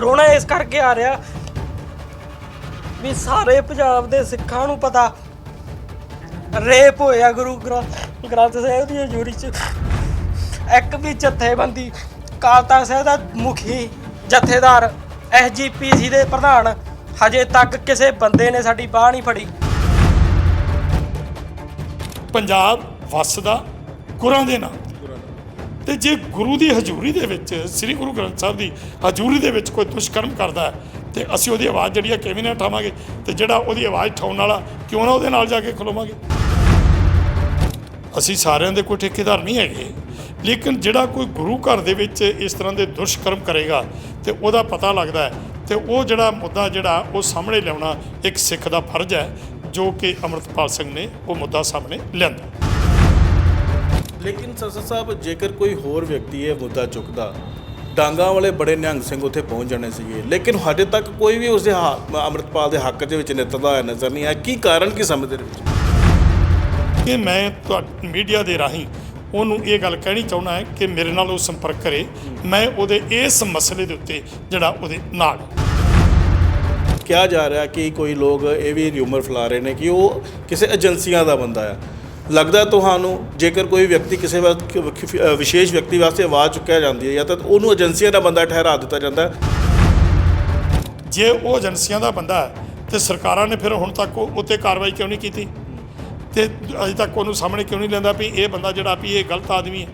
ਰੋਣਾ ਇਸ ਕਰਕੇ ਆ ਰਿਹਾ ਵੀ ਸਾਰੇ ਪੰਜਾਬ ਦੇ ਸਿੱਖਾਂ ਨੂੰ ਪਤਾ। ਰੇਪ ਹੋਇਆ ਗੁਰੂ ਗ੍ਰੰਥ ਗ੍ਰੰਥ ਸਾਹਿਬ ਦੀ ਹਜ਼ੂਰੀ 'ਚ। ਇੱਕ ਵੀ ਜਥੇਬੰਦੀ ਅਕਾਲ ਤਖਤ ਸਾਹਿਬ ਦਾ ਮੁਖੀ, ਜਥੇਦਾਰ ਐਸਜੀਪੀਸੀ ਦੇ ਪ੍ਰਧਾਨ, ਹਜੇ ਤੱਕ ਕਿਸੇ ਬੰਦੇ ਨੇ ਸਾਡੀ ਬਾਹ ਨਹੀਂ ਫੜੀ। ਪੰਜਾਬ ਵੱਸਦਾ, ਗੁਰਾਂ ਦੇ ਨਾਮ ਤੇ ਜੇ ਗੁਰੂ ਦੀ ਹਜ਼ੂਰੀ ਦੇ ਵਿੱਚ, ਸ੍ਰੀ ਗੁਰੂ ਗ੍ਰੰਥ ਸਾਹਿਬ ਦੀ ਹਜ਼ੂਰੀ ਦੇ ਵਿੱਚ ਕੋਈ ਦੁਸ਼ਕਰਮ ਕਰਦਾ ਹੈ, ਤੇ ਅਸੀਂ ਉਹਦੀ ਆਵਾਜ਼ ਜਿਹੜੀ ਆ ਕਿਵੇਂ ਨਾ ਉਠਾਵਾਂਗੇ? ਤੇ ਜਿਹੜਾ ਉਹਦੀ ਆਵਾਜ਼ ਉਠਾਉਣ ਵਾਲਾ ਕਿਉਂ ਨਾ ਉਹਦੇ ਨਾਲ ਜਾ ਕੇ ਖਲੋਵਾਂਗੇ? ਅਸੀਂ ਸਾਰਿਆਂ ਦੇ ਕੋਈ ਠੇਕੇਦਾਰ ਨਹੀਂ ਹੈਗੇ, ਲੇਕਿਨ ਜਿਹੜਾ ਕੋਈ ਗੁਰੂ ਘਰ ਦੇ ਵਿੱਚ ਇਸ ਤਰ੍ਹਾਂ ਦੇ ਦੁਸ਼ਕਰਮ ਕਰੇਗਾ, ਤੇ ਉਹਦਾ ਪਤਾ ਲੱਗਦਾ ਹੈ, ਤੇ ਉਹ ਜਿਹੜਾ ਮੁੱਦਾ ਜਿਹੜਾ, ਉਹ ਸਾਹਮਣੇ ਲਿਆਉਣਾ ਇੱਕ ਸਿੱਖ ਦਾ ਫਰਜ਼ ਹੈ, ਜੋ ਕਿ ਅਮਰਤਪਾਲ ਸਿੰਘ ਨੇ ਉਹ ਮੁੱਦਾ ਸਾਹਮਣੇ ਲਿਆਂਦਾ। ਲੇਕਿਨ ਸਰਸਾ ਸਾਹਿਬ ਜੇਕਰ ਕੋਈ ਹੋਰ ਵਿਅਕਤੀ ਇਹ ਮੁੱਦਾ ਚੁੱਕਦਾ ਡਾਂਗਾ ਵਾਲੇ ਬੜੇ ਨਿਹੰਗ ਸਿੰਘ ਉੱਥੇ ਪਹੁੰਚ ਜਾਣੇ ਸੀਗੇ। ਲੇਕਿਨ ਹਜੇ ਤੱਕ ਕੋਈ ਵੀ ਉਸ ਦੇ ਅੰਮ੍ਰਿਤਪਾਲ ਦੇ ਹੱਕ ਦੇ ਵਿੱਚ ਨਿੱਤਰਦਾ ਹੋਇਆ ਨਜ਼ਰ ਨਹੀਂ ਆਇਆ। ਕੀ ਕਾਰਨ ਕੀ ਸਮਝਦੇ ਦੇ ਵਿੱਚ ਕਿ ਮੈਂ ਤੁਹਾਡੀ ਮੀਡੀਆ ਦੇ ਰਾਹੀਂ ਉਹਨੂੰ ਇਹ ਗੱਲ ਕਹਿਣੀ ਚਾਹੁੰਦਾ ਹੈ ਕਿ ਮੇਰੇ ਨਾਲ ਉਹ ਸੰਪਰਕ ਕਰੇ। ਮੈਂ ਉਹਦੇ ਇਸ ਮਸਲੇ ਦੇ ਉੱਤੇ ਜਿਹੜਾ ਉਹਦੇ ਨਾਲ ਕਿਹਾ ਜਾ ਰਿਹਾ ਕਿ ਕੋਈ ਲੋਕ ਇਹ ਵੀ ਰਿਊਮਰ ਫੈਲਾ ਰਹੇ ਨੇ ਕਿ ਉਹ ਕਿਸੇ ਏਜੰਸੀਆਂ ਦਾ ਬੰਦਾ ਹੈ ਲੱਗਦਾ ਤੁਹਾਨੂੰ ਜੇਕਰ ਕੋਈ ਵਿਅਕਤੀ ਕਿਸੇ ਵਕਤ ਵਿਸ਼ੇਸ਼ ਵਿਅਕਤੀ ਵਾਸਤੇ ਆਵਾਜ਼ ਚੁੱਕਿਆ ਜਾਂਦੀ ਹੈ ਜਾਂ ਤਾਂ ਉਹਨੂੰ ਏਜੰਸੀਆਂ ਦਾ ਬੰਦਾ ਠਹਿਰਾ ਦਿੱਤਾ ਜਾਂਦਾ ਜੇ ਉਹ ਏਜੰਸੀਆਂ ਦਾ ਬੰਦਾ ਹੈ, ਤੇ ਸਰਕਾਰਾਂ ਨੇ ਫਿਰ ਹੁਣ ਤੱਕ ਉਹ ਉੱਤੇ ਕਾਰਵਾਈ ਕਿਉਂ ਨਹੀਂ ਕੀਤੀ? ਤੇ ਅਜੇ ਤੱਕ ਉਹਨੂੰ ਸਾਹਮਣੇ ਕਿਉਂ ਨਹੀਂ ਲੈਂਦਾ ਵੀ ਇਹ ਬੰਦਾ ਜਿਹੜਾ ਵੀ ਇਹ ਗਲਤ ਆਦਮੀ ਹੈ?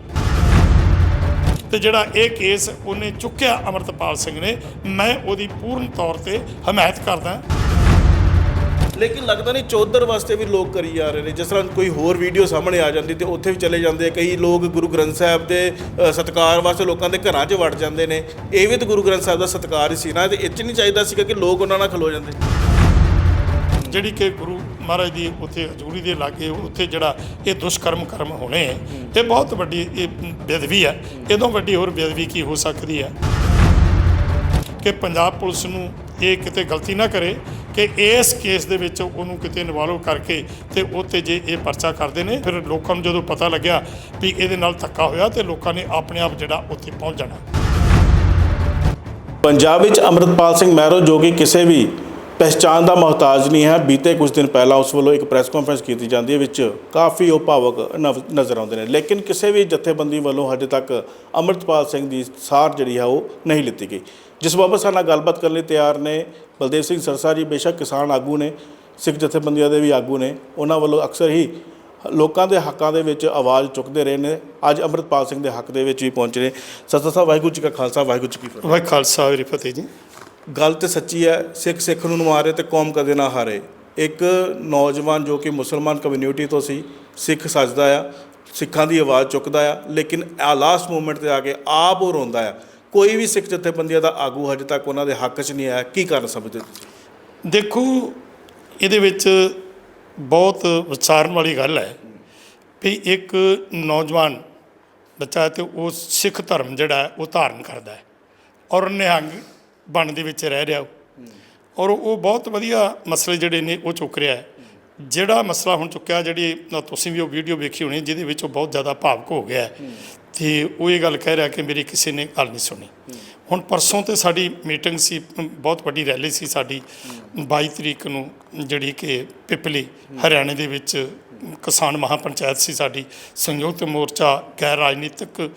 ਤੇ ਜਿਹੜਾ ਇਹ ਕੇਸ ਉਹਨੇ ਚੁੱਕਿਆ ਅਮਰਤਪਾਲ ਸਿੰਘ ਨੇ, ਮੈਂ ਉਹਦੀ ਪੂਰਨ ਤੌਰ ਤੇ ਹਮਾਇਤ ਕਰਦਾ ਲੇਕਿਨ ਲੱਗਦਾ ਨਹੀਂ ਚੌਧਰ ਵਾਸਤੇ ਵੀ ਲੋਕ ਕਰੀ ਜਾ ਰਹੇ ਨੇ। ਜਿਸ ਤਰ੍ਹਾਂ ਕੋਈ ਹੋਰ ਵੀਡੀਓ ਸਾਹਮਣੇ ਆ ਜਾਂਦੀ ਤੇ ਉੱਥੇ ਵੀ ਚਲੇ ਜਾਂਦੇ ਆ। ਕਈ ਲੋਕ ਗੁਰੂ ਗ੍ਰੰਥ ਸਾਹਿਬ ਦੇ ਅ, ਸਤਿਕਾਰ ਵਾਸਤੇ ਲੋਕਾਂ ਦੇ ਘਰਾਂ 'ਚ ਵੜ ਜਾਂਦੇ ਨੇ। ਇਹ ਵੀ ਤਾਂ ਗੁਰੂ ਗ੍ਰੰਥ ਸਾਹਿਬ ਦਾ ਸਤਿਕਾਰ ਹੀ ਸੀ ਨਾ। ਤੇ ਇਹ ਨਹੀਂ ਚਾਹੀਦਾ ਸੀਗਾ ਕਿ ਲੋਕ ਉਹਨਾਂ ਨਾਲ ਖਲੋ ਜਾਂਦੇ। ਜਿਹੜੀ ਕਿ ਗੁਰੂ ਮਹਾਰਾਜ ਦੀ ਉੱਥੇ ਹਜ਼ੂਰੀ ਦੇ ਲਾਗੇ ਉੱਥੇ ਜਿਹੜਾ ਇਹ ਦੁਸ਼ਕਰਮ ਕਰਮ ਹੋਣੇ ਹੈ, ਇਹ ਬਹੁਤ ਵੱਡੀ ਇਹ ਬੇਦਬੀ ਹੈ ਇਹਦੋਂ ਵੱਡੀ ਹੋਰ ਬੇਦਬੀ ਕੀ ਹੋ ਸਕਦੀ ਹੈ ਕਿ ਪੰਜਾਬ ਪੁਲਿਸ ਨੂੰ ਇਹ ਕਿਤੇ ਗਲਤੀ ਨਾ ਕਰੇ ਕਿ ਇਸ ਕੇਸ ਦੇ ਵਿੱਚ ਉਹਨੂੰ ਕਿਤੇ ਇਨਵੋਲਵ ਕਰਕੇ ਤੇ ਉੱਤੇ ਜੇ ਇਹ ਪਰਚਾ ਕਰਦੇ ਨੇ, ਫਿਰ ਲੋਕਾਂ ਨੂੰ ਜਦੋਂ ਪਤਾ ਲੱਗਿਆ ਵੀ ਇਹਦੇ ਨਾਲ ਧੱਕਾ ਹੋਇਆ ਤੇ ਲੋਕਾਂ ਨੇ ਆਪਣੇ ਆਪ ਜਿਹੜਾ ਉੱਥੇ ਪਹੁੰਚ ਜਾਣਾ। ਪੰਜਾਬ ਵਿੱਚ ਅੰਮ੍ਰਿਤਪਾਲ ਸਿੰਘ ਮਹਿਰੋ, ਜੋ ਕਿ ਕਿਸੇ ਵੀ ਪਹਿਚਾਣ ਦਾ ਮੁਹਤਾਜ ਨਹੀਂ ਹੈ, ਬੀਤੇ ਕੁਝ ਦਿਨ ਪਹਿਲਾਂ ਉਸ ਵੱਲੋਂ ਇੱਕ ਪ੍ਰੈਸ ਕਾਨਫਰੰਸ ਕੀਤੀ ਜਾਂਦੀ ਹੈ, ਵਿੱਚ ਕਾਫੀ ਉਹ ਭਾਵਕ ਨਵ- ਨਜ਼ਰ ਆਉਂਦੇ ਨੇ। ਲੇਕਿਨ ਕਿਸੇ ਵੀ ਜਥੇਬੰਦੀ ਵੱਲੋਂ ਹਜੇ ਤੱਕ ਅੰਮ੍ਰਿਤਪਾਲ ਸਿੰਘ ਦੀ ਸਾਰ ਜਿਹੜੀ ਹੈ ਉਹ ਨਹੀਂ ਲਿੱਤੀ ਗਈ। ਜਿਸ ਬਾਬਤ ਸਾਡੇ ਨਾਲ ਗੱਲਬਾਤ ਕਰਨ ਲਈ ਤਿਆਰ ਨੇ ਬਲਦੇਵ ਸਿੰਘ ਸਰਸਾ ਜੀ ਬੇਸ਼ੱਕ ਕਿਸਾਨ ਆਗੂ ਨੇ ਸਿੱਖ ਜਥੇਬੰਦੀਆਂ ਦੇ ਵੀ ਆਗੂ ਨੇ ਉਹਨਾਂ ਵੱਲੋਂ ਅਕਸਰ ਹੀ ਲੋਕਾਂ ਦੇ ਹੱਕਾਂ ਦੇ ਵਿੱਚ ਆਵਾਜ਼ ਚੁੱਕਦੇ ਰਹੇ ਨੇ। ਅੱਜ ਅੰਮ੍ਰਿਤਪਾਲ ਸਿੰਘ ਦੇ ਹੱਕ ਦੇ ਵਿੱਚ ਵੀ ਪਹੁੰਚੇ ਨੇ। ਸਤਿ ਸਾਹਿਬ ਵਾਹਿਗੁਰੂ ਜੀ ਕਾ ਖਾਲਸਾ ਵਾਹਿਗੁਰੂ ਜੀ ਕੀ ਫਤਿਹ। ਵਾਹਿ ਖਾਲਸਾ ਵਾਹਿ ਫਤਿਹ ਜੀ। ਗੱਲ ਤੇ ਸੱਚੀ ਹੈ ਸਿੱਖ ਸਿੱਖ ਨੂੰ ਮਾਰੇ ਤੇ ਕੌਮ ਕਦੇ ਨਾ ਹਾਰੇ। ਇੱਕ ਨੌਜਵਾਨ ਜੋ ਕਿ ਮੁਸਲਮਾਨ ਕਮਿਊਨਿਟੀ ਤੋਂ ਸੀ ਸਿੱਖ ਸੱਜਦਾ ਆ ਸਿੱਖਾਂ ਦੀ ਆਵਾਜ਼ ਚੁੱਕਦਾ ਆ ਲੇਕਿਨ ਆ ਲਾਸਟ ਮੂਮੈਂਟ ਤੇ ਆ ਕੇ ਆਪ ਉਹ ਰੋਂਦਾ ਆ। ਕੋਈ ਵੀ ਸਿੱਖ ਜਥੇਬੰਦੀਆਂ ਦਾ ਆਗੂ ਹਜੇ ਤੱਕ ਉਹਨਾਂ ਦੇ ਹੱਕ 'ਚ ਨਹੀਂ ਆਇਆ, ਕੀ ਕਾਰਨ ਸਮਝਦੇ ਤੁਸੀਂ? ਦੇਖੋ, ਇਹਦੇ ਵਿੱਚ ਬਹੁਤ ਵਿਚਾਰਨ ਵਾਲੀ ਗੱਲ ਹੈ ਵੀ ਇੱਕ ਨੌਜਵਾਨ ਬੱਚਾ ਹੈ ਤੇ ਉਹ ਸਿੱਖ ਧਰਮ ਜਿਹੜਾ ਉਹ ਧਾਰਨ ਕਰਦਾ ਹੈ ਔਰ ਨਿਹੰਗ ਬਣ ਦੇ ਵਿੱਚ ਰਹਿ ਰਿਹਾ ਉਹ। ਔਰ ਉਹ ਬਹੁਤ ਵਧੀਆ ਮਸਲੇ ਜਿਹੜੇ ਨੇ, ਉਹ ਚੁੱਕ ਰਿਹਾ ਹੈ। ਜਿਹੜਾ ਮਸਲਾ ਹੁਣ ਚੁੱਕਿਆ, ਜਿਹੜੀ ਤੁਸੀਂ ਵੀ ਉਹ ਵੀਡੀਓ ਵੇਖੀ ਹੋਣੀ, ਜਿਹਦੇ ਵਿੱਚ ਉਹ ਬਹੁਤ ਜ਼ਿਆਦਾ ਭਾਵਕ ਹੋ ਗਿਆ ਤੇ ਉਹ ਇਹ ਗੱਲ ਕਹਿ ਰਿਹਾ ਕਿ ਮੇਰੀ ਕਿਸੇ ਨੇ ਗੱਲ ਨਹੀਂ ਸੁਣੀ। ਹੁਣ ਪਰਸੋਂ ਤੇ ਸਾਡੀ ਮੀਟਿੰਗ ਸੀ ਬਹੁਤ ਵੱਡੀ ਰੈਲੀ ਸੀ ਸਾਡੀ। 22 ਤਰੀਕ ਨੂੰ ਜਿਹੜੀ ਕਿ ਪਿਪਲੀ, ਹਰਿਆਣੇ ਦੇ ਵਿੱਚ ਕਿਸਾਨ ਮਹਾਪੰਚਾਇਤ ਸੀ ਸਾਡੀ, ਸੰਯੁਕਤ ਮੋਰਚਾ, ਗੈਰ ਰਾਜਨੀਤਿਕ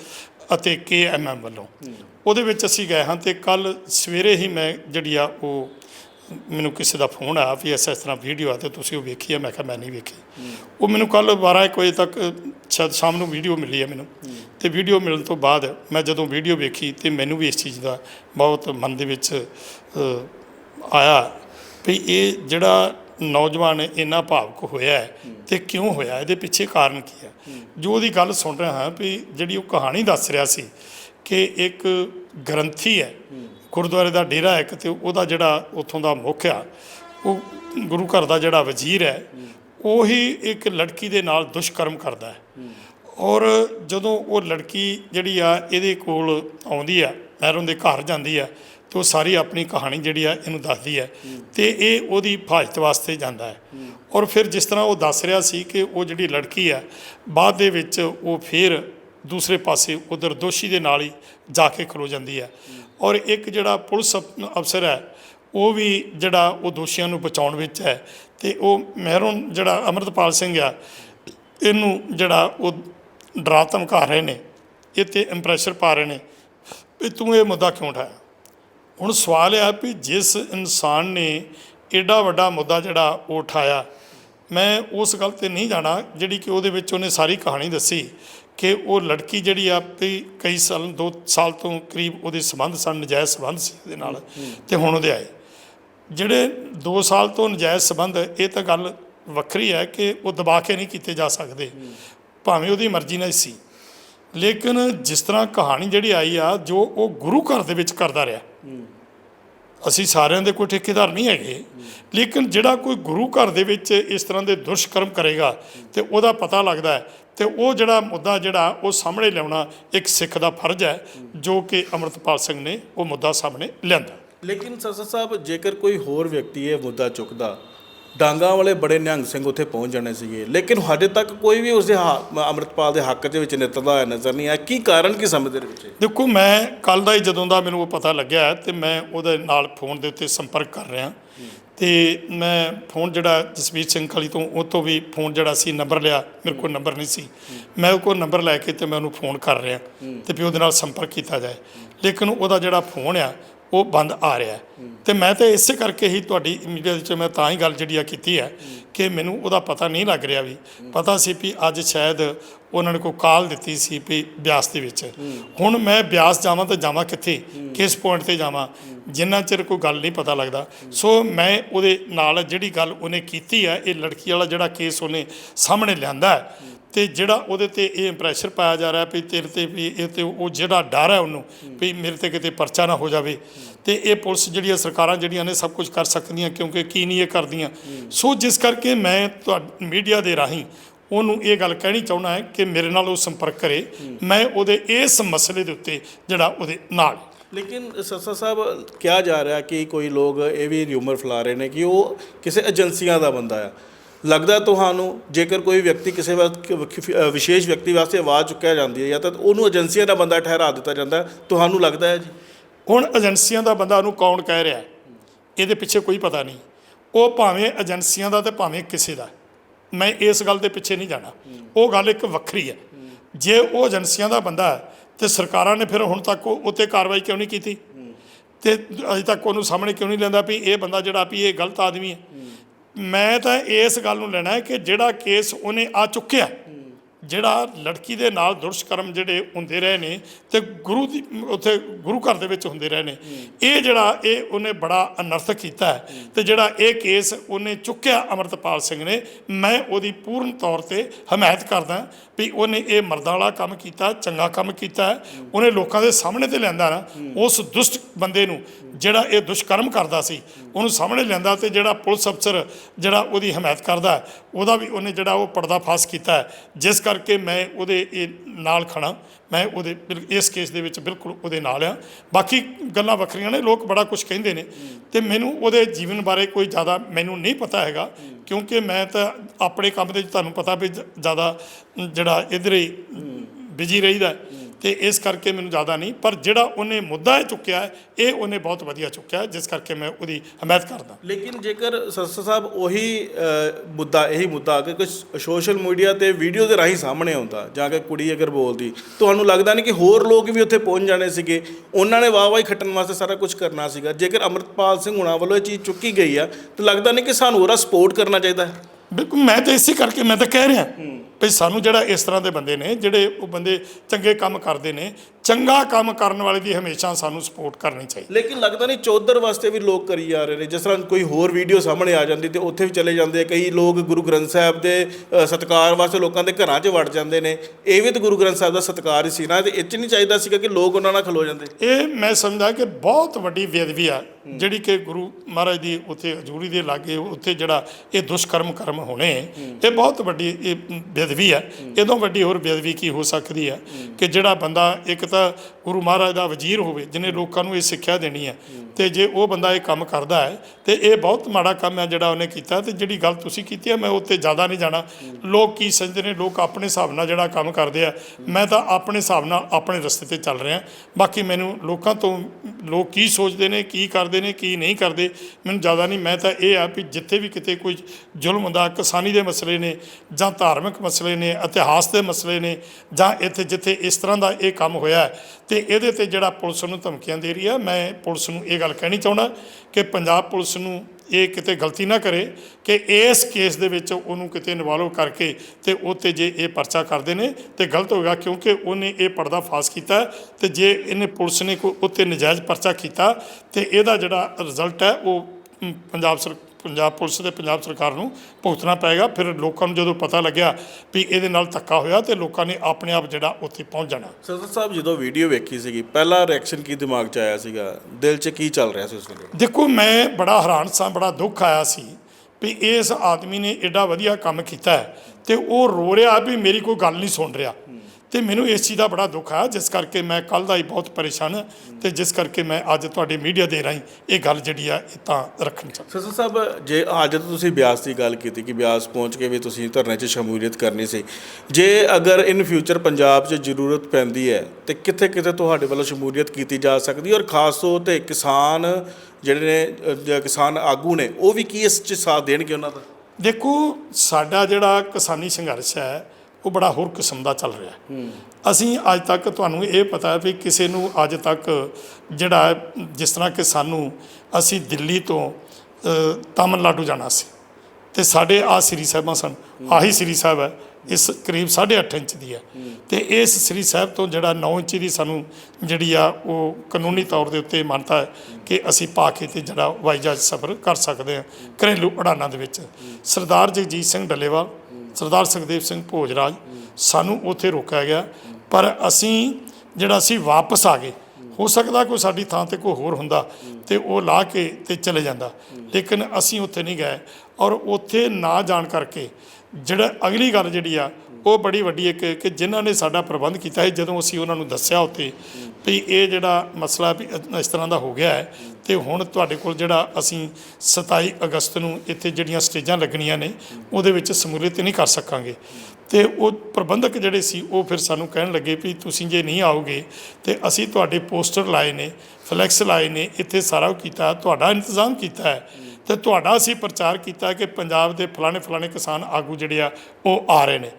ਅਤੇ ਕੇਐਮਐਮ ਵੱਲੋਂ। ਉਹਦੇ ਵਿੱਚ ਅਸੀਂ ਗਏ ਹਾਂ ਤੇ ਕੱਲ ਸਵੇਰੇ ਹੀ ਮੈਂ ਜਿਹੜੀ ਆ ਉਹ ਮੈਨੂੰ ਕਿਸੇ ਦਾ ਫੋਨ ਆਇਆ ਵੀ ਇਸ ਇਸ ਤਰ੍ਹਾਂ ਵੀਡੀਓ ਆ ਤੇ ਤੁਸੀਂ ਉਹ ਵੇਖੀ ਹੈ ਮੈਂ ਕਿਹਾ ਮੈਂ ਨਹੀਂ ਵੇਖੀ। ਉਹ ਮੈਨੂੰ ਕੱਲ 12 ਇੱਕ ਵਜੇ ਤੱਕ, ਸ਼ਾਇਦ ਸ਼ਾਮ ਨੂੰ ਵੀਡੀਓ ਮਿਲੀ ਹੈ ਮੈਨੂੰ। ਤੇ ਵੀਡੀਓ ਮਿਲਣ ਤੋਂ ਬਾਅਦ ਮੈਂ ਜਦੋਂ ਵੀਡੀਓ ਵੇਖੀ ਤੇ ਮੈਨੂੰ ਵੀ ਇਸ ਚੀਜ਼ ਦਾ ਬਹੁਤ ਮਨ ਦੇ ਵਿੱਚ ਆਇਆ ਵੀ ਇਹ ਜਿਹੜਾ ਨੌਜਵਾਨ ਇੰਨਾ ਭਾਵੁਕ ਹੋਇਆ ਹੈ ਤੇ ਕਿਉਂ ਹੋਇਆ? ਇਹਦੇ ਪਿੱਛੇ ਕਾਰਨ ਕੀ ਹੈ? ਜੋ ਉਹਦੀ ਗੱਲ ਸੁਣ ਰਿਹਾ ਹਾਂ ਵੀ ਜਿਹੜੀ ਉਹ ਕਹਾਣੀ ਦੱਸ ਰਿਹਾ ਸੀ ਕਿ ਇੱਕ ਗ੍ਰੰਥੀ ਹੈ ਗੁਰਦੁਆਰੇ ਦਾ ਡੇਰਾ ਇੱਕ ਤੇ ਉਹਦਾ ਜਿਹੜਾ ਉੱਥੋਂ ਦਾ ਮੁੱਖ ਆ, ਉਹ ਗੁਰੂ ਘਰ ਦਾ ਜਿਹੜਾ ਵਜ਼ੀਰ ਹੈ, ਉਹੀ ਇੱਕ ਲੜਕੀ ਦੇ ਨਾਲ ਦੁਸ਼ਕਰਮ ਕਰਦਾ ਹੈ। ਔਰ ਜਦੋਂ ਉਹ ਲੜਕੀ ਜਿਹੜੀ ਆ, ਇਹਦੇ ਕੋਲ ਆਉਂਦੀ ਆ, ਮਹਿਰੋਂ ਦੇ ਘਰ ਜਾਂਦੀ ਆ, ਤੇ ਉਹ ਸਾਰੀ ਆਪਣੀ ਕਹਾਣੀ ਜਿਹੜੀ ਆ, ਇਹਨੂੰ ਦੱਸਦੀ ਹੈ ਤੇ ਇਹ ਉਹਦੀ ਹਿਫਾਜ਼ਤ ਵਾਸਤੇ ਜਾਂਦਾ ਹੈ। ਔਰ ਫਿਰ ਜਿਸ ਤਰ੍ਹਾਂ ਉਹ ਦੱਸ ਰਿਹਾ ਸੀ ਕਿ ਉਹ ਜਿਹੜੀ ਲੜਕੀ ਆ, ਬਾਅਦ ਦੇ ਵਿੱਚ ਉਹ ਫਿਰ ਦੂਸਰੇ ਪਾਸੇ ਉਧਰ ਦੋਸ਼ੀ ਦੇ ਨਾਲ ਹੀ ਜਾ ਕੇ ਖਲੋ ਜਾਂਦੀ ਹੈ ਔਰ ਇੱਕ ਜਿਹੜਾ ਪੁਲਿਸ ਅਫ- ਅਫਸਰ ਹੈ, ਉਹ ਵੀ ਜਿਹੜਾ ਉਹ ਦੋਸ਼ੀਆਂ ਨੂੰ ਬਚਾਉਣ ਵਿੱਚ ਹੈ ਤੇ ਉਹ ਮਹਿਰੋਂ ਜਿਹੜਾ ਅਮਰਤਪਾਲ ਸਿੰਘ ਆ, ਇਹਨੂੰ ਜਿਹੜਾ ਉਹ ਡਰਾ ਧਮਕਾ ਰਹੇ ਨੇ, ਇਹ ਤੇ ਇੰਪਰੈਸ਼ਰ ਪਾ ਰਹੇ ਨੇ ਵੀ ਤੂੰ ਇਹ ਮੁੱਦਾ ਕਿਉਂ ਉਠਾਇਆ? ਹੁਣ ਸਵਾਲ ਆ ਵੀ ਜਿਸ ਇਨਸਾਨ ਨੇ ਐਡਾ ਵੱਡਾ ਮੁੱਦਾ ਜਿਹੜਾ ਉਹ ਉਠਾਇਆ, ਮੈਂ ਉਸ ਗੱਲ ਤੇ ਨਹੀਂ ਜਾਣਾ ਜਿਹੜੀ ਕਿ ਉਹਦੇ ਵਿੱਚ ਉਹਨੇ ਸਾਰੀ ਕਹਾਣੀ ਦੱਸੀ ਕਿ ਉਹ ਲੜਕੀ ਜਿਹੜੀ ਆ ਵੀ ਕਈ ਸਾਲ, ਦੋ ਸਾਲ ਤੋਂ ਕਰੀਬ ਉਹਦੇ ਸੰਬੰਧ ਸਨ, ਨਜਾਇਜ਼ ਸੰਬੰਧ ਸੀ ਉਹਦੇ ਨਾਲ ਤੇ ਹੁਣ ਉਹਦੇ ਆਏ। ਜਿਹੜੇ 2 ਸਾਲ ਤੋਂ ਨਜਾਇਜ਼ ਸੰਬੰਧ, ਇਹ ਤਾਂ ਗੱਲ ਵੱਖਰੀ ਹੈ ਕਿ ਉਹ ਦਬਾ ਕੇ ਨਹੀਂ ਕੀਤੇ ਜਾ ਸਕਦੇ, ਭਾਵੇਂ ਉਹਦੀ ਮਰਜ਼ੀ ਨਾਲ ਸੀ। ਲੇਕਿਨ ਜਿਸ ਤਰ੍ਹਾਂ ਕਹਾਣੀ ਜਿਹੜੀ ਆਈ ਆ, ਜੋ ਉਹ ਗੁਰੂ ਘਰ ਦੇ ਵਿੱਚ ਕਰਦਾ ਰਿਹਾ ਅਸੀਂ ਸਾਰਿਆਂ ਦੇ ਕੋਈ ਠੇਕੇਦਾਰ ਨਹੀਂ ਹੈਗੇ, ਲੇਕਿਨ ਜਿਹੜਾ ਕੋਈ ਗੁਰੂ ਘਰ ਦੇ ਵਿੱਚ ਇਸ ਤਰ੍ਹਾਂ ਦੇ ਦੁਸ਼ਕਰਮ ਕਰੇਗਾ ਤੇ ਉਹਦਾ ਪਤਾ ਲੱਗਦਾ ਹੈ ਤੇ ਉਹ ਜਿਹੜਾ ਮੁੱਦਾ ਜਿਹੜਾ ਉਹ ਸਾਹਮਣੇ ਲਿਆਉਣਾ ਇੱਕ ਸਿੱਖ ਦਾ ਫਰਜ਼ ਹੈ, ਜੋ ਕਿ ਅਮਰਤਪਾਲ ਸਿੰਘ ਨੇ ਉਹ ਮੁੱਦਾ ਸਾਹਮਣੇ ਲਿਆਂਦਾ। ਲੇਕਿਨ ਸਰਸਾ ਸਾਹਿਬ, ਜੇਕਰ ਕੋਈ ਹੋਰ ਵਿਅਕਤੀ ਇਹ ਮੁੱਦਾ ਚੁੱਕਦਾ ਡਾਂਗਾ ਵਾਲੇ ਬੜੇ ਨਿਹੰਗ ਸਿੰਘ ਉੱਥੇ ਪਹੁੰਚ ਜਾਣੇ ਸੀਗੇ। ਲੇਕਿਨ ਹਜੇ ਤੱਕ ਕੋਈ ਵੀ ਉਸਦੇ ਹਾ- ਅੰਮ੍ਰਿਤਪਾਲ ਦੇ ਹੱਕ ਦੇ ਵਿੱਚ ਨਿੱਤਰਦਾ ਹੋਇਆ ਨਜ਼ਰ ਨਹੀਂ ਆਇਆ। ਕੀ ਕਾਰਨ, ਕੀ ਸਮਝਦੇ ਦੇ ਵਿੱਚ? ਦੇਖੋ, ਮੈਂ ਕੱਲ ਦਾ ਹੀ ਜਦੋਂ ਦਾ ਮੈਨੂੰ ਉਹ ਪਤਾ ਲੱਗਿਆ ਹੈ ਤੇ ਮੈਂ ਉਹਦੇ ਨਾਲ ਫੋਨ ਦੇ ਉੱਤੇ ਸੰਪਰਕ ਕਰ ਰਿਹਾ। ਤੇ ਮੈਂ ਫੋਨ ਜਿਹੜਾ ਜਸਵੀਰ ਸਿੰਘ ਕਲੀ ਤੋਂ, ਉਹ ਤੋਂ ਵੀ ਫੋਨ ਜਿਹੜਾ ਸੀ, ਨੰਬਰ ਲਿਆ। ਮੇਰੇ ਕੋਲ ਨੰਬਰ ਨਹੀਂ ਸੀ। ਮੈਂ ਉਹ ਕੋਲ ਨੰਬਰ ਲੈ ਕੇ ਤੇ ਮੈਂ ਉਹਨੂੰ ਫੋਨ ਕਰ ਰਿਹਾ। ਤੇ ਵੀ ਉਹਦੇ ਨਾਲ ਸੰਪਰਕ ਕੀਤਾ ਜਾਏ। ਲੇਕਿਨ ਉਹਦਾ ਜਿਹੜਾ ਫੋਨ ਆ ਉਹ ਬੰਦ ਆ ਰਿਹਾ ਹੈ। ਤੇ ਮੈਂ ਤਾਂ ਇਸੇ ਕਰਕੇ ਹੀ ਤੁਹਾਡੀ ਮੀਡੀਆ ਵਿੱਚ ਮੈਂ ਤਾਂ ਹੀ ਗੱਲ ਜਿਹੜੀ ਆ ਕੀਤੀ ਹੈ ਕਿ ਮੈਨੂੰ ਉਹਦਾ ਪਤਾ ਨਹੀਂ ਲੱਗ ਰਿਹਾ ਵੀ। ਪਤਾ ਸੀ ਵੀ ਅੱਜ ਸ਼ਾਇਦ ਉਹਨਾਂ ਨੇ ਕੋਈ ਕਾਲ ਦਿੱਤੀ ਸੀ ਵੀ ਬਿਆਸ ਦੇ ਵਿੱਚ। ਹੁਣ ਮੈਂ ਬਿਆਸ ਜਾਵਾਂ ਤਾਂ ਜਾਵਾਂ ਕਿੱਥੇ? ਕਿਸ ਪੁਆਇੰਟ ਤੇ ਜਾਵਾਂ? ਜਿੰਨਾ ਚਿਰ ਕੋਈ ਗੱਲ ਨਹੀਂ ਪਤਾ ਲੱਗਦਾ। ਸੋ ਮੈਂ ਉਹਦੇ ਨਾਲ ਜਿਹੜੀ ਗੱਲ ਉਹਨੇ ਕੀਤੀ ਹੈ, ਇਹ ਲੜਕੀ ਵਾਲਾ ਜਿਹੜਾ ਕੇਸ ਉਹਨੇ ਸਾਹਮਣੇ ਲਿਆਂਦਾ ਹੈ ਤੇ ਜਿਹੜਾ ਉਹਦੇ ਤੇ ਇਹ ਇੰਪਰੈਸ਼ਰ ਪਾਇਆ ਜਾ ਰਿਹਾ ਵੀ ਤੇਰੇ ਤੇ ਵੀ ਇਹ ਤੇ ਉਹ ਜਿਹੜਾ ਡਰ ਹੈ ਉਹਨੂੰ ਵੀ ਮੇਰੇ ਤੇ ਕਿਤੇ ਪਰਚਾ ਨਾ ਹੋ ਜਾਵੇ। ਤੇ ਇਹ ਪੁਲਿਸ ਜਿਹੜੀਆਂ ਸਰਕਾਰਾਂ ਜਿਹੜੀਆਂ ਨੇ ਸਭ ਕੁਝ ਕਰ ਸਕਦੀਆਂ ਕਿਉਂਕਿ ਕੀ ਨਹੀਂ ਇਹ ਕਰਦੀਆਂ। ਸੋ ਜਿਸ ਕਰਕੇ ਮੈਂ ਤੁਹਾਡੀ ਮੀਡੀਆ ਦੇ ਰਾਹੀਂ ਉਹਨੂੰ ਇਹ ਗੱਲ ਕਹਿਣੀ ਚਾਹੁੰਦਾ ਹੈ ਕਿ ਮੇਰੇ ਨਾਲ ਉਹ ਸੰਪਰਕ ਕਰੇ। ਮੈਂ ਉਹਦੇ ਇਸ ਮਸਲੇ ਦੇ ਉੱਤੇ ਜਿਹੜਾ ਉਹਦੇ ਨਾਲ। ਲੇਕਿਨ ਸਰਸਾ ਸਾਹਿਬ ਕਿਹਾ ਜਾ ਰਿਹਾ ਕਿ ਕੋਈ ਲੋਕ ਇਹ ਵੀ ਰਿਊਮਰ ਫੈਲਾ ਰਹੇ ਨੇ ਕਿ ਉਹ ਕਿਸੇ ਏਜੰਸੀਆਂ ਦਾ ਬੰਦਾ ਆ। ਲੱਗਦਾ ਤੁਹਾਨੂੰ ਜੇਕਰ ਕੋਈ ਵਿਅਕਤੀ ਕਿਸੇ ਵਕਤ ਵਿਸ਼ੇਸ਼ ਵਿਅਕਤੀ ਵਾਸਤੇ ਆਵਾਜ਼ ਚੁੱਕਿਆ ਜਾਂਦੀ ਹੈ ਜਾਂ ਤਾਂ ਉਹਨੂੰ ਏਜੰਸੀਆਂ ਦਾ ਬੰਦਾ ਠਹਿਰਾ ਦਿੱਤਾ ਜਾਂਦਾ ਤੁਹਾਨੂੰ ਲੱਗਦਾ ਹੈ ਜੀ? ਹੁਣ ਏਜੰਸੀਆਂ ਦਾ ਬੰਦਾ ਉਹਨੂੰ ਕੌਣ ਕਹਿ ਰਿਹਾ ਇਹਦੇ ਪਿੱਛੇ ਕੋਈ ਪਤਾ ਨਹੀਂ। ਉਹ ਭਾਵੇਂ ਏਜੰਸੀਆਂ ਦਾ ਤੇ ਭਾਵੇਂ ਕਿਸੇ ਦਾ। ਮੈਂ ਇਸ ਗੱਲ ਦੇ ਪਿੱਛੇ ਨਹੀਂ ਜਾਣਾ। ਉਹ ਗੱਲ ਇੱਕ ਵੱਖਰੀ ਹੈ। ਜੇ ਉਹ ਏਜੰਸੀਆਂ ਦਾ ਬੰਦਾ ਹੈ, ਤੇ ਸਰਕਾਰਾਂ ਨੇ ਫਿਰ ਹੁਣ ਤੱਕ ਉਹ ਉੱਤੇ ਕਾਰਵਾਈ ਕਿਉਂ ਨਹੀਂ ਕੀਤੀ? ਤੇ ਅਜੇ ਤੱਕ ਉਹਨੂੰ ਸਾਹਮਣੇ ਕਿਉਂ ਨਹੀਂ ਲੈਂਦਾ ਵੀ ਇਹ ਬੰਦਾ ਜਿਹੜਾ ਵੀ ਇਹ ਗਲਤ ਆਦਮੀ ਹੈ? ਮੈਂ ਤਾਂ ਇਸ ਗੱਲ ਨੂੰ ਲੈਣਾ ਹੈ ਕਿ ਜਿਹੜਾ ਕੇਸ ਉਹਨੇ ਆ ਚੁੱਕਿਆ ਜਿਹੜਾ ਲੜਕੀ ਦੇ ਨਾਲ ਦੁਸ਼ਕਰਮ ਜਿਹੜੇ ਹੁੰਦੇ ਰਹੇ ਨੇ ਤੇ ਗੁਰੂ ਦੀ, ਉੱਥੇ ਗੁਰੂ ਘਰ ਦੇ ਵਿੱਚ ਹੁੰਦੇ ਰਹੇ ਨੇ। ਇਹ ਜਿਹੜਾ, ਇਹ ਉਹਨੇ ਬੜਾ ਅਨਰਥ ਕੀਤਾ ਹੈ। ਤੇ ਜਿਹੜਾ ਇਹ ਕੇਸ ਉਹਨੇ ਚੁੱਕਿਆ ਅਮਰਤਪਾਲ ਸਿੰਘ ਨੇ, ਮੈਂ ਉਹਦੀ ਪੂਰਨ ਤੌਰ ਤੇ ਹਮਾਇਤ ਕਰਦਾ ਵੀ ਉਹਨੇ ਇਹ ਮਰਦਾਂ ਵਾਲਾ ਕੰਮ ਕੀਤਾ, ਚੰਗਾ ਕੰਮ ਕੀਤਾ ਉਹਨੇ ਲੋਕਾਂ ਦੇ ਸਾਹਮਣੇ ਤੇ ਲਿਆਂਦਾ ਨਾ, ਉਸ ਦੁਸ਼ਟ ਬੰਦੇ ਨੂੰ ਜਿਹੜਾ ਇਹ ਦੁਸ਼ਕਰਮ ਕਰਦਾ ਸੀ, ਉਹਨੂੰ ਸਾਹਮਣੇ ਲਿਆਂਦਾ ਤੇ ਜਿਹੜਾ ਪੁਲਿਸ ਅਫਸਰ ਜਿਹੜਾ ਉਹਦੀ ਹਮਾਇਤ ਕਰਦਾ ਉਹਦਾ ਵੀ ਉਹਨੇ ਜਿਹੜਾ ਉਹ ਪਰਦਾਫਾਸ਼ ਕੀਤਾ ਹੈ। ਜਿਸ ਕਰਕੇ ਮੈਂ ਉਹਦੇ ਇਹ ਨਾਲ ਖੜਾ ਮੈਂ ਉਹਦੇ ਇਸ ਕੇਸ ਦੇ ਵਿੱਚ ਬਿਲਕੁਲ ਉਹਦੇ ਨਾਲ ਆ। ਬਾਕੀ ਗੱਲਾਂ ਵੱਖਰੀਆਂ ਨੇ ਲੋਕ ਬੜਾ ਕੁਝ ਕਹਿੰਦੇ ਨੇ। ਤੇ ਮੈਨੂੰ ਉਹਦੇ ਜੀਵਨ ਬਾਰੇ ਕੋਈ ਜ਼ਿਆਦਾ ਮੈਨੂੰ ਨਹੀਂ ਪਤਾ ਹੈਗਾ ਕਿਉਂਕਿ ਮੈਂ ਤਾਂ ਆਪਣੇ ਕੰਮ ਦੇ ਤੁਹਾਨੂੰ ਪਤਾ ਵੀ ਜ਼ਿਆਦਾ ਜਿਹੜਾ ਇਧਰ ਹੀ ਬਿਜ਼ੀ ਰਹੀਦਾ। ਤੇ ਇਸ ਕਰਕੇ ਮੈਨੂੰ ਜ਼ਿਆਦਾ ਨਹੀਂ, ਪਰ ਜਿਹੜਾ ਉਹਨੇ ਮੁੱਦਾ ਇਹ ਚੁੱਕਿਆ ਇਹ ਉਹਨੇ ਬਹੁਤ ਵਧੀਆ ਚੁੱਕਿਆ ਜਿਸ ਕਰਕੇ ਮੈਂ ਉਹਦੀ ਹਮਾਇਤ ਕਰਦਾ। ਲੇਕਿਨ ਜੇਕਰ ਸਰਸਾ ਸਾਹਿਬ ਉਹੀ ਮੁੱਦਾ, ਇਹੀ ਮੁੱਦਾ ਕਿ ਕੁਝ ਸੋਸ਼ਲ ਮੀਡੀਆ ਤੇ ਵੀਡੀਓ ਦੇ ਰਾਹੀਂ ਸਾਹਮਣੇ ਆਉਂਦਾ, ਜਾਂ ਕਿ ਕੁੜੀ ਅਗਰ ਬੋਲਦੀ, ਤੁਹਾਨੂੰ ਲੱਗਦਾ ਨਹੀਂ ਕਿ ਹੋਰ ਲੋਕ ਵੀ ਉੱਥੇ ਪਹੁੰਚ ਜਾਣੇ ਸੀਗੇ? ਉਹਨਾਂ ਨੇ ਵਾਹ ਵਾਹੀ ਖੱਟਣ ਵਾਸਤੇ ਸਾਰਾ ਕੁਝ ਕਰਨਾ ਸੀਗਾ। ਜੇਕਰ ਅਮਰਤਪਾਲ ਸਿੰਘ ਹੁਣਾਂ ਵੱਲੋਂ ਇਹ ਚੀਜ਼ ਚੁੱਕੀ ਗਈ ਆ, ਤਾਂ ਲੱਗਦਾ ਨਹੀਂ ਕਿ ਸਾਨੂੰ ਉਹਦਾ ਸਪੋਰਟ ਕਰਨਾ ਚਾਹੀਦਾ ਹੈ। ਬਿਲਕੁਲ ਮੈਂ ਤਾਂ ਇਸੇ ਕਰਕੇ ਮੈਂ ਤਾਂ ਕਹਿ ਰਿਹਾ ਵੀ ਸਾਨੂੰ ਜਿਹੜਾ ਇਸ ਤਰ੍ਹਾਂ ਦੇ ਬੰਦੇ ਨੇ ਜਿਹੜੇ ਉਹ ਬੰਦੇ ਚੰਗੇ ਕੰਮ ਕਰਦੇ ਨੇ ਚੰਗਾ ਕੰਮ ਕਰਨ ਵਾਲੇ ਦੀ ਹਮੇਸ਼ਾ ਸਾਨੂੰ ਸਪੋਰਟ ਕਰਨੀ ਚਾਹੀਦੀ। ਲੇਕਿਨ ਲੱਗਦਾ ਨਹੀਂ ਚੌਧਰ ਵਾਸਤੇ ਵੀ ਲੋਕ ਕਰੀ ਜਾ ਰਹੇ ਨੇ। ਜਿਸ ਤਰ੍ਹਾਂ ਕੋਈ ਹੋਰ ਵੀਡੀਓ ਸਾਹਮਣੇ ਆ ਜਾਂਦੀ ਤੇ ਉੱਥੇ ਵੀ ਚਲੇ ਜਾਂਦੇ ਆ। ਕਈ ਲੋਕ ਗੁਰੂ ਗ੍ਰੰਥ ਸਾਹਿਬ ਦੇ ਸਤਿਕਾਰ ਵਾਸਤੇ ਲੋਕਾਂ ਦੇ ਘਰਾਂ 'ਚ ਵੜ ਜਾਂਦੇ ਨੇ। ਇਹ ਵੀ ਤਾਂ ਗੁਰੂ ਗ੍ਰੰਥ ਸਾਹਿਬ ਦਾ ਸਤਿਕਾਰ ਹੀ ਸੀ ਨਾ। ਤੇ 'ਚ ਨਹੀਂ ਚਾਹੀਦਾ ਸੀਗਾ ਕਿ ਲੋਕ ਉਹਨਾਂ ਨਾਲ ਖਲੋ ਜਾਂਦੇ। ਇਹ ਮੈਂ ਸਮਝਦਾ ਕਿ ਬਹੁਤ ਵੱਡੀ ਬੇਅਦਬੀ ਆ ਜਿਹੜੀ ਕਿ ਗੁਰੂ ਮਹਾਰਾਜ ਦੀ ਉੱਥੇ ਹਜ਼ੂਰੀ ਦੇ ਲਾਗੇ ਉੱਥੇ ਜਿਹੜਾ ਇਹ ਦੁਸ਼ਕਰਮ ਕਰਮ ਹੋਣੇ ਇਹ ਬਹੁਤ ਵੱਡੀ ਇਹ ਬੇਅਦਬੀ ਆ। ਇਦੋਂ ਵੱਡੀ ਹੋਰ ਬੇਅਦਬੀ ਕੀ ਹੋ ਸਕਦੀ ਆ? ਕਿ ਜਿਹੜਾ ਬੰਦਾ ਇੱਕ ਤਾਂ ਗੁਰੂ ਮਹਾਰਾਜ ਦਾ ਵਜ਼ੀਰ ਹੋਵੇ, ਜਿਹਨੇ ਲੋਕਾਂ ਨੂੰ ਇਹ ਸਿੱਖਿਆ ਦੇਣੀ ਹੈ। ਤੇ ਜੇ ਉਹ ਬੰਦਾ ਇਹ ਕੰਮ ਕਰਦਾ ਹੈ, ਤੇ ਇਹ ਬਹੁਤ ਮਾੜਾ ਕੰਮ ਹੈ ਜਿਹੜਾ ਉਹਨੇ ਕੀਤਾ ਤੇ ਜਿਹੜੀ ਗੱਲ ਤੁਸੀਂ ਕੀਤੀ ਹੈ, ਮੈਂ ਉੱਤੇ ਜ਼ਿਆਦਾ ਨਹੀਂ ਜਾਣਾ। ਲੋਕ ਕੀ ਸਮਝਦੇ ਨੇ? ਲੋਕ ਆਪਣੇ ਹਿਸਾਬ ਨਾਲ ਜਿਹੜਾ ਕੰਮ ਕਰਦੇ ਆ, ਮੈਂ ਤਾਂ ਆਪਣੇ ਹਿਸਾਬ ਨਾਲ ਆਪਣੇ ਰਸਤੇ ਤੇ ਚੱਲ ਰਿਹਾ। ਬਾਕੀ ਮੈਨੂੰ ਲੋਕਾਂ ਤੋਂ ਲੋਕ ਕੀ ਸੋਚਦੇ ਨੇ, ਕੀ ਕਰਦੇ ਨੇ, ਕੀ ਨਹੀਂ ਕਰਦੇ, ਮੈਨੂੰ ਜ਼ਿਆਦਾ ਨਹੀਂ। ਮੈਂ ਤਾਂ ਇਹ ਆ ਵੀ ਜਿੱਥੇ ਵੀ ਕਿਤੇ ਕੋਈ ਜ਼ੁਲਮ ਹੁੰਦਾ, ਕਿਸਾਨੀ ਦੇ ਮਸਲੇ ਨੇ ਜਾਂ ਧਾਰਮਿਕ ਮਸਲੇ ਨੇ, ਇਤਿਹਾਸ ਦੇ ਮਸਲੇ ਨੇ ਜਾਂ ਇੱਥੇ ਜਿੱਥੇ ਇਸ ਤਰ੍ਹਾਂ ਦਾ ਇਹ ਕੰਮ ਹੋਇਆ ਹੈ, ਤੇ ਇਹਦੇ ਤੇ ਜਿਹੜਾ ਪੁਲਿਸ ਨੂੰ ਧਮਕੀਆਂ ਦੇ ਰਹੀ ਹੈ ਮੈਂ ਪੁਲਿਸ ਨੂੰ ਇਹ ਗੱਲ ਕਹਿਣੀ ਚਾਹੁੰਦਾ ਕਿ ਪੰਜਾਬ ਪੁਲਿਸ ਨੂੰ ਇਹ ਕਿਤੇ ਗਲਤੀ ਨਾ ਕਰੇ ਕਿ ਇਸ ਕੇਸ ਦੇ ਵਿੱਚ ਉਹਨੂੰ ਕਿਤੇ ਇਨਵੋਲਵ ਕਰਕੇ ਤੇ ਉਹ 'ਤੇ ਜੇ ਇਹ ਪਰਚਾ ਕਰਦੇ ਨੇ ਤੇ ਗਲਤ ਹੋਗਾ ਕਿਉਂਕਿ ਉਹਨੇ ਇਹ ਪਰਦਾ ਫਾਸ ਕੀਤਾ ਹੈ ਤੇ ਜੇ ਇਹਨੇ ਪੁਲਿਸ ਨੇ ਕੋਈ ਉੱਤੇ ਨਜਾਇਜ਼ ਪਰਚਾ ਕੀਤਾ ਤੇ ਇਹਦਾ ਜਿਹੜਾ ਰਿਜ਼ਲਟ ਹੈ ਉਹ ਪੰਜਾਬ ਸਰ ਪੰਜਾਬ ਪੁਲਿਸ ਤੇ ਪੰਜਾਬ ਸਰਕਾਰ ਨੂੰ ਭੁਗਤਣਾ ਪਏਗਾ। ਫਿਰ ਲੋਕਾਂ ਨੂੰ ਜਦੋਂ ਪਤਾ ਲੱਗਿਆ ਵੀ ਇਹਦੇ ਨਾਲ ਧੱਕਾ ਹੋਇਆ ਤੇ ਲੋਕਾਂ ਨੇ ਆਪਣੇ ਆਪ ਜਿਹੜਾ ਉੱਥੇ ਪਹੁੰਚ ਜਾਣਾ। ਸਰਦਾਰ ਸਾਹਿਬ ਜਦੋਂ ਵੀਡੀਓ ਵੇਖੀ ਸੀਗੀ ਪਹਿਲਾ ਰਿਐਕਸ਼ਨ ਕੀ ਦਿਮਾਗ 'ਚ ਆਇਆ ਸੀਗਾ? ਦਿਲ 'ਚ ਕੀ ਚੱਲ ਰਿਹਾ ਸੀ ਉਸ ਵੇਲੇ? ਦੇਖੋ ਮੈਂ ਬੜਾ ਹੈਰਾਨ ਸਾਂ ਬੜਾ ਦੁੱਖ ਆਇਆ ਸੀ ਵੀ ਇਸ ਆਦਮੀ ਨੇ ਐਡਾ ਵਧੀਆ ਕੰਮ ਕੀਤਾ ਤੇ ਉਹ ਰੋ ਰਿਹਾ ਵੀ ਮੇਰੀ ਕੋਈ ਗੱਲ ਨਹੀਂ ਸੁਣ ਰਿਹਾ। ਤੇ ਮੈਨੂੰ ਇਸ ਚੀਜ਼ ਦਾ ਬੜਾ ਦੁੱਖ ਆ ਜਿਸ ਕਰਕੇ ਮੈਂ ਕੱਲ ਦਾ ਹੀ ਬਹੁਤ ਪਰੇਸ਼ਾਨ ਹਾਂ ਤੇ ਜਿਸ ਕਰਕੇ ਮੈਂ ਅੱਜ ਤੁਹਾਡੇ ਮੀਡੀਆ ਦੇ ਰਾਹੀਂ ਇਹ ਗੱਲ ਜਿਹੜੀ ਆ ਇਹ ਤਾਂ ਰੱਖਣ ਚਾਹੁੰਦਾ। ਸਰਦਾਰ ਸਾਹਿਬ ਜੇ ਅੱਜ ਤੁਸੀਂ ਬਿਆਸ ਦੀ ਗੱਲ ਕੀਤੀ ਕਿ ਬਿਆਸ ਪਹੁੰਚ ਕੇ ਵੀ ਤੁਸੀਂ ਧਰਨੇ 'ਚ ਸ਼ਮੂਲੀਅਤ ਕਰਨੀ ਸੀ ਜੇ ਅਗਰ ਇਨ ਫਿਊਚਰ ਪੰਜਾਬ 'ਚ ਜ਼ਰੂਰਤ ਪੈਂਦੀ ਹੈ ਤੇ ਕਿੱਥੇ ਕਿੱਥੇ ਤੁਹਾਡੇ ਵੱਲੋਂ ਸ਼ਮੂਲੀਅਤ ਕੀਤੀ ਜਾ ਸਕਦੀ ਔਰ ਖਾਸ ਤੌਰ ਤੇ ਕਿਸਾਨ ਜਿਹੜੇ ਨੇ ਕਿਸਾਨ ਆਗੂ ਨੇ ਉਹ ਵੀ ਕੀ ਇਸ 'ਚ ਸਾਥ ਦੇਣਗੇ ਉਹਨਾਂ ਦਾ? ਦੇਖੋ ਸਾਡਾ ਜਿਹੜਾ ਕਿਸਾਨੀ ਸੰਘਰਸ਼ ਹੈ ਉਹ ਬੜਾ ਹੋਰ ਕਿਸਮ ਦਾ ਚੱਲ ਰਿਹਾ। ਅਸੀਂ ਅੱਜ ਤੱਕ ਤੁਹਾਨੂੰ ਇਹ ਪਤਾ ਹੈ ਵੀ ਕਿਸੇ ਨੂੰ ਅੱਜ ਤੱਕ ਜਿਹੜਾ ਜਿਸ ਤਰ੍ਹਾਂ ਕਿ ਸਾਨੂੰ ਅਸੀਂ ਦਿੱਲੀ ਤੋਂ ਤਾਮਿਲਨਾਡੂ ਜਾਣਾ ਸੀ ਤੇ ਸਾਡੇ ਆ ਸ੍ਰੀ ਸਾਹਿਬਾਂ ਸਨ, ਆਹੀ ਸ੍ਰੀ ਸਾਹਿਬ ਹੈ, ਇਸ ਕਰੀਬ 8.5 ਇੰਚ ਦੀ ਹੈ। ਤੇ ਇਸ ਸ੍ਰੀ ਸਾਹਿਬ ਤੋਂ ਜਿਹੜਾ 9 ਇੰਚ ਦੀ ਸਾਨੂੰ ਜਿਹੜੀ ਆ ਉਹ ਕਾਨੂੰਨੀ ਤੌਰ ਦੇ ਉੱਤੇ ਮਾਨਤਾ ਹੈ ਕਿ ਅਸੀਂ ਪਾ ਕੇ ਤੇ ਜਿਹੜਾ ਵਾਈ ਜਹਾਜ਼ ਸਫ਼ਰ ਕਰ ਸਕਦੇ ਹਾਂ ਘਰੇਲੂ ਉਡਾਨਾਂ ਦੇ ਵਿੱਚ। ਸਰਦਾਰ ਜਗਜੀਤ ਸਿੰਘ ਡੱਲੇਵਾਲ ਸਰਦਾਰ ਸੁਖਦੇਵ ਸਿੰਘ ਭੋਜਰਾਜ ਸਾਨੂੰ ਉੱਥੇ ਰੋਕਿਆ ਗਿਆ। ਪਰ ਅਸੀਂ ਜਿਹੜਾ ਅਸੀਂ ਵਾਪਸ ਆ ਗਏ, ਹੋ ਸਕਦਾ ਕੋਈ ਸਾਡੀ ਥਾਂ ਤੇ ਕੋਈ ਹੋਰ ਹੁੰਦਾ ਤੇ ਉਹ ਲਾ ਕੇ ਤੇ ਚਲੇ ਜਾਂਦਾ। ਲੇਕਿਨ ਅਸੀਂ ਉੱਥੇ ਨਹੀਂ ਗਏ ਔਰ ਉੱਥੇ ਨਾ ਜਾਣ ਕਰਕੇ ਜਿਹੜਾ ਅਗਲੀ ਗੱਲ ਜਿਹੜੀ ਆ ਉਹ ਬੜੀ ਵੱਡੀ ਇੱਕ ਕਿ ਜਿਨ੍ਹਾਂ ਨੇ ਸਾਡਾ ਪ੍ਰਬੰਧ ਕੀਤਾ ਹੈ ਜਦੋਂ ਅਸੀਂ ਉਹਨਾਂ ਨੂੰ ਦੱਸਿਆ ਉੱਥੇ ਵੀ ਇਹ ਜਿਹੜਾ ਮਸਲਾ ਵੀ ਇਸ ਤਰ੍ਹਾਂ ਦਾ ਹੋ ਗਿਆ ਹੈ ਤੇ ਹੁਣ ਤੁਹਾਡੇ ਕੋਲ ਜਿਹੜਾ ਅਸੀਂ 27 ਅਗਸਤ ਨੂੰ ਇੱਥੇ ਜਿਹੜੀਆਂ ਸਟੇਜਾਂ ਲੱਗਣੀਆਂ ਨੇ, ਉਹਦੇ ਵਿੱਚ ਸਮੂਲੀਅਤ ਨਹੀਂ ਕਰ ਸਕਾਂਗੇ। ਤੇ ਉਹ ਪ੍ਰਬੰਧਕ ਜਿਹੜੇ ਸੀ, ਉਹ ਫਿਰ ਸਾਨੂੰ ਕਹਿਣ ਲੱਗੇ ਵੀ ਤੁਸੀਂ ਜੇ ਨਹੀਂ ਆਓਗੇ ਤੇ ਅਸੀਂ ਤੁਹਾਡੇ ਪੋਸਟਰ ਲਾਏ ਨੇ, ਫਲੈਕਸ ਲਾਏ ਨੇ, ਇੱਥੇ ਸਾਰਾ ਕੁਝ ਕੀਤਾ, ਤੁਹਾਡਾ ਇੰਤਜ਼ਾਮ ਕੀਤਾ ਹੈ। ਤੇ ਤੁਹਾਡਾ ਅਸੀਂ ਪ੍ਰਚਾਰ ਕੀਤਾ ਕਿ ਪੰਜਾਬ ਦੇ ਫਲਾਣੇ ਫਲਾਣੇ ਕਿਸਾਨ ਆਗੂ ਜਿਹੜੇ ਆ, ਉਹ ਆ ਰਹੇ ਨੇ।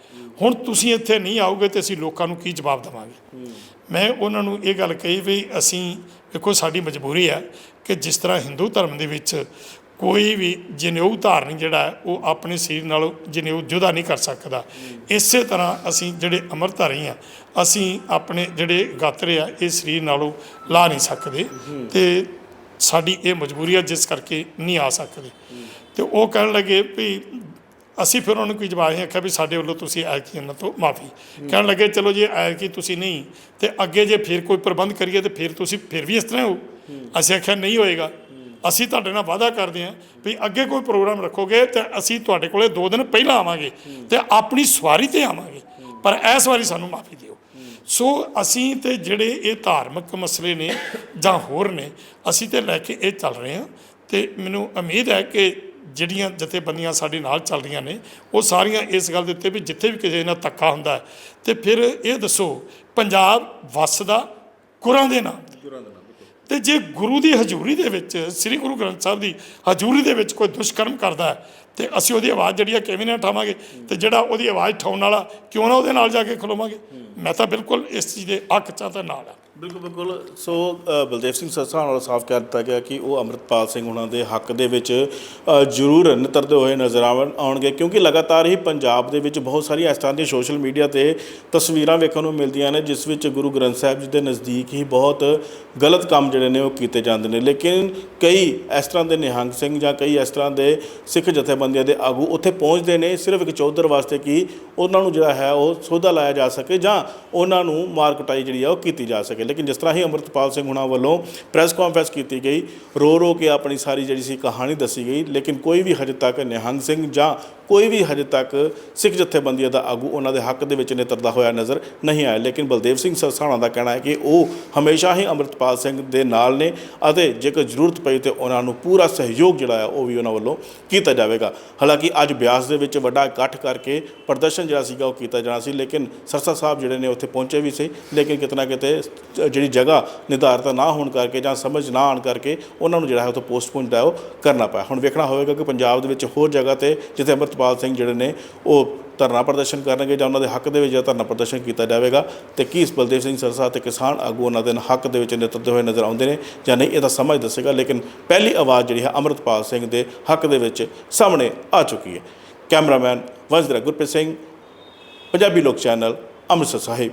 ਹੁਣ ਤੁਸੀਂ ਇੱਥੇ ਨਹੀਂ ਆਓਗੇ ਤੇ ਅਸੀਂ ਲੋਕਾਂ ਨੂੰ ਕੀ ਜਵਾਬ ਦੇਵਾਂਗੇ? ਮੈਂ ਉਹਨਾਂ ਨੂੰ ਇਹ ਗੱਲ ਕਹੀ ਵੀ ਅਸੀਂ ਦੇਖੋ ਸਾਡੀ ਮਜਬੂਰੀ ਹੈ ਕਿ ਜਿਸ ਤਰ੍ਹਾਂ ਹਿੰਦੂ ਧਰਮ ਦੇ ਵਿੱਚ ਕੋਈ ਵੀ ਜਨੇਊ ਧਾਰਨ ਜਿਹੜਾ ਉਹ ਆਪਣੇ ਸਰੀਰ ਨਾਲ ਜਨੇਊ ਜੁਦਾ ਨਹੀਂ ਕਰ ਸਕਦਾ। ਇਸੇ ਤਰ੍ਹਾਂ ਅਸੀਂ ਜਿਹੜੇ ਅੰਮ੍ਰਿਤਧਾਰੀ ਆ ਅਸੀਂ ਆਪਣੇ ਜਿਹੜੇ ਗਾਤਰੇ ਆ, ਇਹ ਸਰੀਰ ਨਾਲੋਂ ਲਾ ਨਹੀਂ ਸਕਦੇ। ਤੇ ਸਾਡੀ ਇਹ ਮਜਬੂਰੀ ਹੈ ਜਿਸ ਕਰਕੇ ਨਹੀਂ ਆ ਸਕਦੇ। ਤੇ ਉਹ ਕਹਿਣ ਲੱਗੇ ਵੀ ਅਸੀਂ ਫਿਰ ਉਹਨਾਂ ਨੂੰ ਕੋਈ ਜਵਾਬ ਨਹੀਂ ਆਖਿਆ ਵੀ ਸਾਡੇ ਵੱਲੋਂ ਤੁਸੀਂ ਐਤਕੀ ਉਹਨਾਂ ਤੋਂ ਮਾਫੀ। ਕਹਿਣ ਲੱਗੇ, ਚਲੋ ਜੇ ਐਤਕੀ ਤੁਸੀਂ ਨਹੀਂ, ਤੇ ਅੱਗੇ ਜੇ ਫਿਰ ਕੋਈ ਪ੍ਰਬੰਧ ਕਰੀਏ ਤੇ ਫਿਰ ਤੁਸੀਂ ਫਿਰ ਵੀ ਇਸ ਤਰ੍ਹਾਂ ਹੋ। ਅਸੀਂ ਆਖਿਆ, ਨਹੀਂ ਹੋਏਗਾ। ਅਸੀਂ ਤੁਹਾਡੇ ਨਾਲ ਵਾਅਦਾ ਕਰਦੇ ਹਾਂ ਵੀ ਅੱਗੇ ਕੋਈ ਪ੍ਰੋਗਰਾਮ ਰੱਖੋਗੇ ਤੇ ਅਸੀਂ ਤੁਹਾਡੇ ਕੋਲੇ 2 ਦਿਨ ਪਹਿਲਾਂ ਆਵਾਂਗੇ ਤੇ ਆਪਣੀ ਸਵਾਰੀ ਤੇ ਆਵਾਂਗੇ। ਪਰ ਇਸ ਵਾਰੀ ਸਾਨੂੰ ਮਾਫੀ ਦਿਓ। ਸੋ ਅਸੀਂ ਤੇ ਜਿਹੜੇ ਇਹ ਧਾਰਮਿਕ ਮਸਲੇ ਨੇ ਜਾਂ ਹੋਰ ਨੇ ਅਸੀਂ ਤੇ ਲੈ ਕੇ ਇਹ ਚੱਲ ਰਹੇ ਹਾਂ ਤੇ ਮੈਨੂੰ ਉਮੀਦ ਹੈ ਕਿ ਜਿਹੜੀਆਂ ਜਥੇਬੰਦੀਆਂ ਸਾਡੇ ਨਾਲ ਚੱਲ ਰਹੀਆਂ ਨੇ ਉਹ ਸਾਰੀਆਂ ਇਸ ਗੱਲ ਦੇ ਉੱਤੇ ਵੀ ਜਿੱਥੇ ਵੀ ਕਿਸੇ ਨਾਲ ਧੱਕਾ ਹੁੰਦਾ ਤੇ ਫਿਰ ਇਹ ਦੱਸੋ ਪੰਜਾਬ ਵੱਸਦਾ ਗੁਰਾਂ ਦੇ ਨਾਮ ਤੇ। ਤੇ ਜੇ ਗੁਰੂ ਦੀ ਹਜ਼ੂਰੀ ਦੇ ਵਿੱਚ ਸ੍ਰੀ ਗੁਰੂ ਗ੍ਰੰਥ ਸਾਹਿਬ ਦੀ ਹਜ਼ੂਰੀ ਦੇ ਵਿੱਚ ਕੋਈ ਦੁਸ਼ਕਰਮ ਕਰਦਾ ਹੈ ਤੇ ਅਸੀਂ ਉਹਦੀ ਆਵਾਜ਼ ਜਿਹੜੀ ਆ ਕਿਵੇਂ ਨਾ ਉਠਾਵਾਂਗੇ ਤੇ ਜਿਹੜਾ ਉਹਦੀ ਆਵਾਜ਼ ਉਠਾਉਣ ਵਾਲਾ ਕਿਉਂ ਨਾ ਉਹਦੇ ਨਾਲ ਜਾ ਕੇ ਖਲੋਵਾਂਗੇ। ਮੈਂ ਤਾਂ ਬਿਲਕੁਲ ਇਸ ਚੀਜ਼ ਦੇ ਹੱਕ ਚ ਤਾਂ ਨਾਲ ਆ। ਬਿਲਕੁਲ ਬਿਲਕੁਲ। ਸੋ ਬਲਦੇਵ ਸਿੰਘ ਸੱਸਾ ਨਾਲ ਸਾਫ਼ ਕਹਿ ਦਿੱਤਾ ਗਿਆ ਕਿ ਉਹ ਅੰਮ੍ਰਿਤਪਾਲ ਸਿੰਘ ਉਹਨਾਂ ਦੇ ਹੱਕ ਦੇ ਵਿੱਚ ਜ਼ਰੂਰ ਨਿਤਰਦੇ ਹੋਏ ਨਜ਼ਰ ਆਵਣ, ਆਉਣਗੇ, ਕਿਉਂਕਿ ਲਗਾਤਾਰ ਹੀ ਪੰਜਾਬ ਦੇ ਵਿੱਚ ਬਹੁਤ ਸਾਰੀਆਂ ਇਸ ਤਰ੍ਹਾਂ ਦੀਆਂ ਸੋਸ਼ਲ ਮੀਡੀਆ ਤੇ ਤਸਵੀਰਾਂ ਵੇਖਣ ਨੂੰ ਮਿਲਦੀਆਂ ਨੇ, ਜਿਸ ਵਿੱਚ ਗੁਰੂ ਗ੍ਰੰਥ ਸਾਹਿਬ ਜੀ ਦੇ ਨਜ਼ਦੀਕ ਹੀ ਬਹੁਤ ਗਲਤ ਕੰਮ ਜਿਹੜੇ ਨੇ ਉਹ ਕੀਤੇ ਜਾਂਦੇ ਨੇ। ਲੇਕਿਨ ਕਈ ਇਸ ਤਰ੍ਹਾਂ ਦੇ ਨਿਹੰਗ ਸਿੰਘ ਜਾਂ ਕਈ ਇਸ ਤਰ੍ਹਾਂ ਦੇ ਸਿੱਖ ਜਥੇਬੰਦੀਆਂ ਦੇ ਆਗੂ ਉੱਥੇ ਪਹੁੰਚਦੇ ਨੇ, ਸਿਰਫ ਇੱਕ ਚੌਧਰ ਵਾਸਤੇ ਕਿ ਉਹਨਾਂ ਨੂੰ ਜਿਹੜਾ ਹੈ ਉਹ ਸੋਧਾ ਲਾਇਆ ਜਾ ਸਕੇ ਜਾਂ ਉਹਨਾਂ ਨੂੰ ਮਾਰ ਕੁਟਾਈ ਜਿਹੜੀ ਆ ਉਹ ਕੀਤੀ ਜਾ ਸਕੇ। ਸਕੇ ਲੇਕਿਨ ਜਿਸ ਤਰ੍ਹਾਂ ਹੀ ਅੰਮ੍ਰਿਤਪਾਲ ਸਿੰਘ ਹੁਣਾਂ ਵੱਲੋਂ ਪ੍ਰੈਸ ਕਾਨਫਰੰਸ ਕੀਤੀ ਗਈ, ਰੋ ਰੋ ਕੇ ਆਪਣੀ ਸਾਰੀ ਜਿਹੜੀ ਸੀ ਕਹਾਣੀ ਦੱਸੀ ਗਈ, ਲੇਕਿਨ ਕੋਈ ਵੀ ਹਜੇ ਤੱਕ ਨਿਹੰਗ ਸਿੰਘ ਜਾਂ ਕੋਈ ਵੀ ਹਜੇ ਤੱਕ ਸਿੱਖ ਜਥੇਬੰਦੀਆਂ ਦਾ ਆਗੂ ਉਹਨਾਂ ਦੇ ਹੱਕ ਦੇ ਵਿੱਚ ਨਿਤਰਦਾ ਹੋਇਆ ਨਜ਼ਰ ਨਹੀਂ ਆਇਆ। ਲੇਕਿਨ ਬਲਦੇਵ ਸਿੰਘ ਸਰਸਾਣਾ ਦਾ ਕਹਿਣਾ ਹੈ ਕਿ ਉਹ ਹਮੇਸ਼ਾ ਹੀ ਅੰਮ੍ਰਿਤਪਾਲ ਸਿੰਘ ਦੇ ਨਾਲ ਨੇ ਅਤੇ ਜੇਕਰ ਜ਼ਰੂਰਤ ਪਈ ਤੇ ਉਹਨਾਂ ਨੂੰ ਪੂਰਾ ਸਹਿਯੋਗ ਜਿਹੜਾ ਹੈ ਉਹ ਵੀ ਉਹਨਾਂ ਵੱਲੋਂ ਕੀਤਾ ਜਾਵੇਗਾ। ਹਾਲਾਂਕਿ ਅੱਜ ਬਿਆਸ ਦੇ ਵਿੱਚ ਵੱਡਾ ਇਕੱਠ ਕਰਕੇ ਪ੍ਰਦਰਸ਼ਨ ਜਿਹੜਾ ਸੀਗਾ ਉਹ ਕੀਤਾ ਜਾਣਾ ਸੀ, ਲੇਕਿਨ ਸਰਸਾ ਸਾਹਿਬ ਜਿਹੜੇ ਨੇ ਉੱਥੇ ਪਹੁੰਚੇ ਵੀ ਸੀ, ਲੇਕਿਨ ਕਿਤਨਾ ਕਿਤੇ ਜਿਹੜੀ ਜਗ੍ਹਾ ਨਿਰਧਾਰਿਤ ਨਾ ਹੋਣ ਕਰਕੇ ਜਾਂ ਸਮਝ ਨਾ ਆਉਣ ਕਰਕੇ ਉਹਨਾਂ ਨੂੰ ਜਿਹੜਾ ਹੈ ਉਹ ਪੋਸਟਪੋਨ ਜਿਹੜਾ ਉਹ ਕਰਨਾ ਪਿਆ। ਹੁਣ ਵੇਖਣਾ ਹੋਵੇਗਾ ਕਿ ਪੰਜਾਬ ਦੇ ਵਿੱਚ ਹੋਰ ਜਗ੍ਹਾ ਤੇ ਜਿੱਥੇ ਅੰਮ੍ਰਿਤਪਾਲ ਸਿੰਘ ਜਿਹੜੇ ਨੇ ਉਹ ਧਰਨਾ ਪ੍ਰਦਰਸ਼ਨ ਕਰਨਗੇ ਜਾਂ ਉਹਨਾਂ ਦੇ ਹੱਕ ਦੇ ਵਿੱਚ ਜਿਹੜਾ ਧਰਨਾ ਪ੍ਰਦਰਸ਼ਨ ਕੀਤਾ ਜਾਵੇਗਾ ਤੇ ਕੀ ਇਸ ਬਲਦੇਵ ਸਿੰਘ ਸਰਸਾ ਤੇ ਕਿਸਾਨ ਆਗੂ ਉਹਨਾਂ ਦੇ ਹੱਕ ਦੇ ਵਿੱਚ ਨਿਤਰਦੇ ਹੋਏ ਨਜ਼ਰ ਆਉਂਦੇ ਨੇ ਜਾਂ ਨਹੀਂ ਇਹਦਾ ਸਮਾਂ ਹੀ ਦੱਸੇਗਾ, ਲੇਕਿਨ ਪਹਿਲੀ ਆਵਾਜ਼ ਜਿਹੜੀ ਹੈ ਅੰਮ੍ਰਿਤਪਾਲ ਸਿੰਘ ਦੇ ਹੱਕ ਦੇ ਵਿੱਚ ਸਾਹਮਣੇ ਆ ਚੁੱਕੀ ਹੈ। Cameraman Vanjara Gurpreet Singh, Punjabi Lok channel, Amritsar Sahib.